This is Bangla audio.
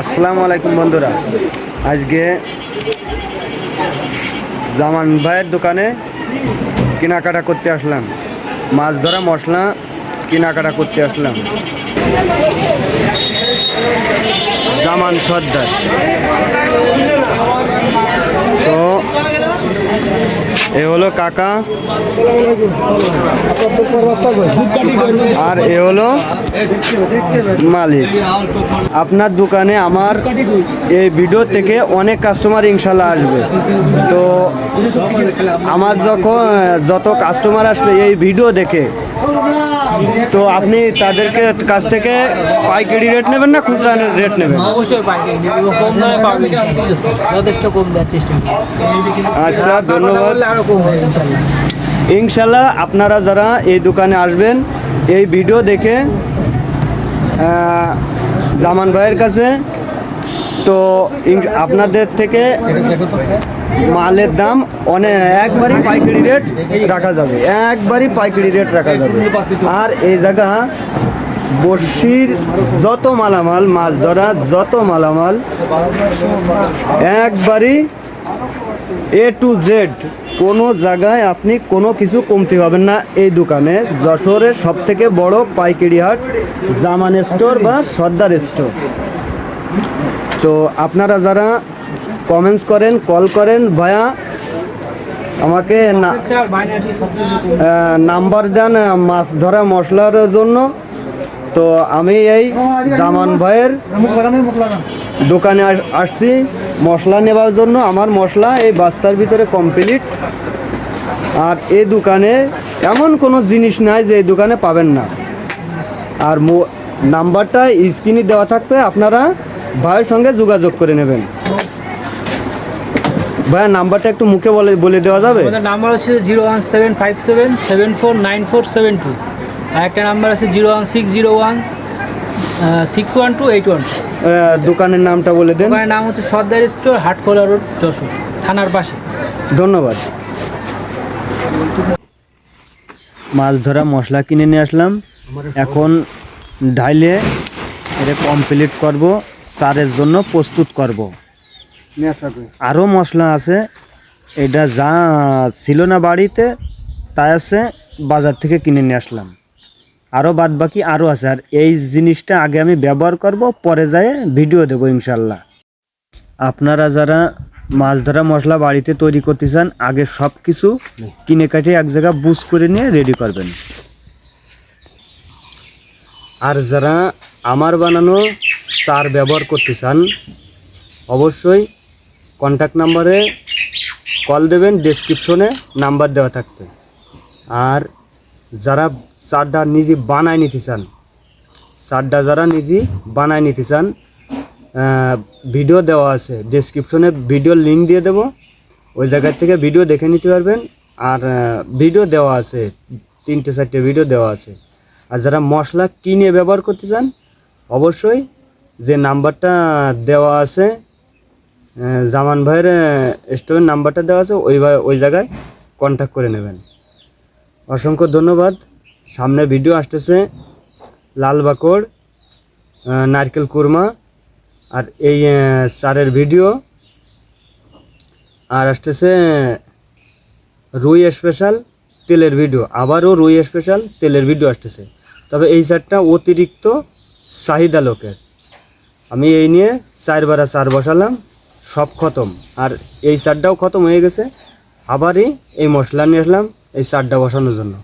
আসসালামু আলাইকুম বন্ধুরা। আজকে জামান ভাইয়ের দোকানে কেনাকাটা করতে আসলাম। মাছ ধরা মশলা কেনাকাটা করতে আসলাম। জামান সর্দার। তো এ হলো কাকা। আর এ হলো মালিক। আপনার দোকানে আমার এই ভিডিও থেকে অনেক কাস্টমার ইনশাল্লাহ আসবে। তো আমার যখন, যত কাস্টমার আসবে এই ভিডিও দেখে তো আপনি তাদেরকে কাছ থেকে পাইকারি রেট নেবেন না খুচরা রেট নেবেন? অবশ্যই পাইকারি কম দামে পাবেন যথেষ্ট কম দেওয়ার চেষ্টা আচ্ছা ধন্যবাদ। ইনশাল্লাহ। আপনারা যারা এই দোকানে আসবেন এই ভিডিও দেখে জামান ভাইয়ের কাছে তো আপনাদের থেকে মালের দাম অনেক একবারই পাইকারি রেট রাখা যাবে। একবারই পাইকারি রেট রাখা যাবে। আর এই জায়গা বর্ষির যত মালামাল, মাছ ধরা যত মালামাল, একবারই এ টু জেড কোনো জায়গায় আপনি কোনো কিছু কমতে পাবেন না। এই দোকানে যশোরের সব থেকে বড় পাইকারি হাট জামান স্টোর বা সর্দার স্টোর। তো আপনারা যারা কমেন্টস করেন কল করেন ভায়া আমাকে নাম্বার দেন মাছ ধরা মশলার জন্য। তো আমি এই জামান ভাইয়ের দোকানে আস- আসছি, মশলা নেবার জন্য। আমার মশলা এই বাস্তার ভিতরে কমপ্লিট আর এই দোকানে এমন কোনো জিনিস নাই যে এই দোকানে পাবেন না। আর নাম্বারটা স্ক্রিনে দেওয়া থাকবে। আপনারা ভাইয়ের সঙ্গে যোগাযোগ করে নেবেন। ভাইয়া নাম্বারটা একটু মুখে বলে বলে দেওয়া যাবে? নাম্বার হচ্ছে zero one seven five seven seven four nine four seven two. আর একটা নাম্বার আছে zero one six zero one six one two eight one দোকানের নামটা বলে দেন। দোকানের নাম হচ্ছে সর্দার স্টোর হাটখোলা রোড যশোর থানার পাশে। ধন্যবাদ। মাছ ধরা মশলা কিনে নিয়ে আসলাম। এখন ঢাইলে এটা কমপ্লিট করব। চারের জন্য প্রস্তুত করব। আরও মশলা আছে। এটা যা ছিল না বাড়িতে তাই আছে বাজার থেকে কিনে নিয়ে আসলাম। আরও বাদ বাকি আরও আছে। আর এই জিনিসটা আগে আমি ব্যবহার করব পরে যায় ভিডিও দেবো ইনশাল্লাহ আপনারা যারা মাছ ধরা মশলা বাড়িতে তৈরি করতে চান আগে সব কিছু কিনে কাটে এক জায়গায় বুঝ করে নিয়ে রেডি করবেন। আর যারা আমার বানানো চার ব্যবহার করতে চান, অবশ্যই কন্ট্যাক্ট নাম্বারে কল দেবেন ডেসক্রিপশনে নাম্বার দেওয়া থাকবে। আর যারা চারটা নিজে বানায় নিতে চান চারটা যারা নিজে বানায় নিতে চান ভিডিও দেওয়া আছে ডেসক্রিপশনে ভিডিও লিঙ্ক দিয়ে দেবো। ওই জায়গা থেকে ভিডিও দেখে নিতে পারবেন। আর ভিডিও দেওয়া আছে, তিনটে চারটে ভিডিও দেওয়া আছে। আর যারা মশলা কিনে ব্যবহার করতে চান, অবশ্যই যে নাম্বারটা দেওয়া আছে জামান ভাইয়ের স্টোরের নাম্বারটা দেওয়া আছে, ওই ওই জায়গায় কন্ট্যাক্ট করে নেবেন। অসংখ্য ধন্যবাদ। সামনে ভিডিও আসতেছে, লাল বাকড় নারকেল কুরমা, আর এই চারের ভিডিও আর আসতেছে রুই স্পেশাল তেলের ভিডিও আবারও রুই স্পেশাল তেলের ভিডিও আসতেছে। তবে এই চারটা অতিরিক্ত চাহিদা লোকের। আমি এই নিয়ে চারবার চার বসালাম, সব খতম। আর এই চারটাও খতম হয়ে গেছে। আবারই এই মশলা নিয়ে আসলাম এই চারটা বসানোর জন্য।